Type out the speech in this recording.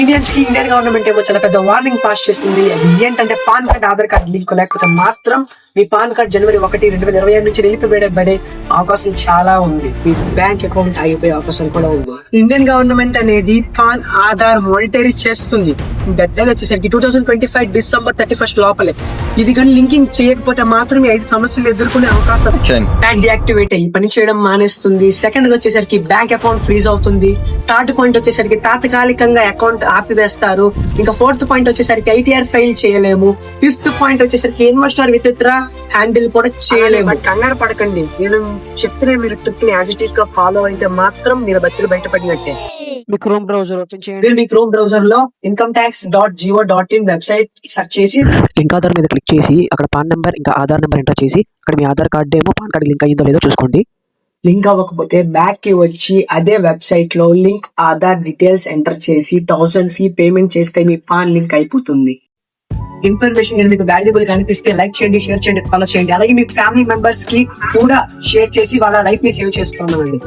ఇండియన్స్కి Indian government ఏమో చాలా పెద్ద వార్నింగ్ పాస్ చేస్తుంది. అది ఏంటంటే PAN card Aadhaar card link లేకపోతే మాత్రం మీ పాన్ కార్డ్ జనవరి ఒకటి రెండు వేల ఇరవై నుంచి నిలిపివేయబడే అవకాశం చాలా ఉంది. మీ బ్యాంక్ అకౌంట్ అయిపోయే అవకాశం కూడా ఉంది. ఇండియన్ గవర్నమెంట్ అనేది పాన్ ఆధార్ మానిటరీ చేస్తుంది. పెద్దగా వచ్చేసరికి two thousand twenty five December thirty first లోపలే. ఇది కానీ లింకింగ్ చేయకపోతే మాత్రం ఈ ఐదు సమస్యలు ఎదుర్కొనే అవకాశం బ్యాంక్ డియాక్టివేట్ అయ్యి పని చేయడం మానేస్తుంది. సెకండ్ వచ్చేసరికి బ్యాంక్ అకౌంట్ ఫ్రీజ్ అవుతుంది. థర్డ్ పాయింట్ వచ్చేసరికి తాత్కాలికంగా అకౌంట్ ఆపివేస్తారు. ఇంకా ఫోర్త్ పాయింట్ వచ్చేసరికి ఐటీఆర్ ఫైల్ చేయలేము. ఫిఫ్త్ పాయింట్ వచ్చేసరికి ఇన్వెస్టర్ విత్ డ్రా హ్యాండిల్ కూడా చేయలేము. బట్ కంగారు పడకండి. నేను చెప్తున్న మీరు ట్రిక్ని యాజ్ ఇట్ ఈస్గా ఫాలో అయితే మాత్రం మీరు బతుకులు బయటపడినట్టే. మీ క్రోమ్ బ్రౌజర్ ఓపెన్ చేయండి. మీ క్రోమ్ బ్రౌజర్లో income tax dot gov dot in website search చేసి లింక్ ఆధార్ మీద క్లిక్ చేసి అక్కడ పాన్ నెంబర్ ఇంకా ఆధార్ నెంబర్ ఎంటర్ చేసి అక్కడ మీ ఆధార్ కార్డు ఏమో పాన్ కార్డు లింక్ అయ్యిందో లేదో చూసుకోండి. లింక్ అవ్వకపోతే బ్యాక్కి వచ్చి అదే వెబ్సైట్లో లింక్ ఆధార్ డీటెయిల్స్ ఎంటర్ చేసి థౌసండ్ ఫీ పేమెంట్ చేస్తే మీ పాన్ లింక్ అయిపోతుంది. ఇన్ఫర్మేషన్ మీకు వాల్యుబుల్ కనిపిస్తే లైక్ చేయండి షేర్ చేయండి ఫాలో చేయండి. అలాగే మీ ఫ్యామిలీ మెంబర్స్కి కూడా షేర్ చేసి వాళ్ళ లైఫ్ని సేవ్ చేసుకోండి